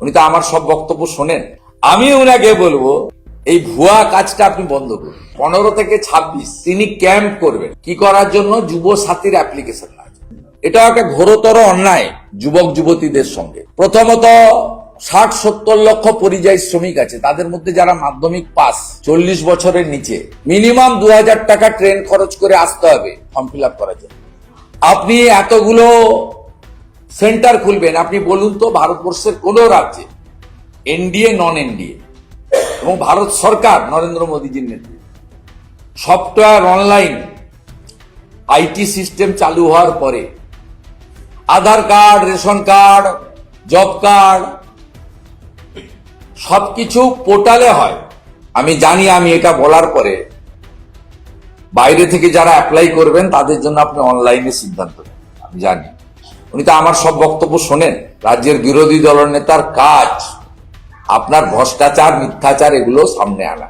উনি তো আমার সব বক্তব্য শোনেন। আমি ওনাকে বলব, এই ভুয়া কাজটা আপনি বন্ধ করুন। পনেরো থেকে ছাব্বিশ, তিনি ক্যাম্প করবেন। কি করার জন্য? যুব সাথীর অ্যাপ্লিকেশন এটা একটা ঘোরতর অন্যায় যুবক যুবতীদের সঙ্গে। প্রথমত, ষাট, সত্তর লক্ষ পরিযায়ী শ্রমিক আছে। তাদের মধ্যে যারা মাধ্যমিক পাস, চল্লিশ বছরের নিচে। মিনিমাম দু হাজার টাকা ট্রেন খরচ করে আসতে হবে ফর্ম ফিল আপ করার জন্য। আপনি এতগুলো সেন্টার খুলবেন। আপনি বলুন তো, ভারতবর্ষের কোন রাজ্যে? এনডিএ নন এনডিএ এবং ভারত সরকার, নরেন্দ্র মোদীজির নেতৃত্বে? সফটওয়্যার অনলাইন আইটি সিস্টেম চালু হওয়ার পরে, Aadhaar card, ration card, job card, সবকিছু পোর্টালে হয়। আমি জানি, আমি এটা বলার পরে, বাইরে থেকে যারা অ্যাপ্লাই করবেন, তাদের জন্য আপনি অনলাইনে সিদ্ধান্ত নেন আমি জানি। উনি তো আমার সব বক্তব্য শোনেন। রাজ্যের বিরোধী দলনেতার নেতার কাজ, আপনার ভ্রষ্টাচার, মিথ্যাচার, এগুলো সামনে আনা।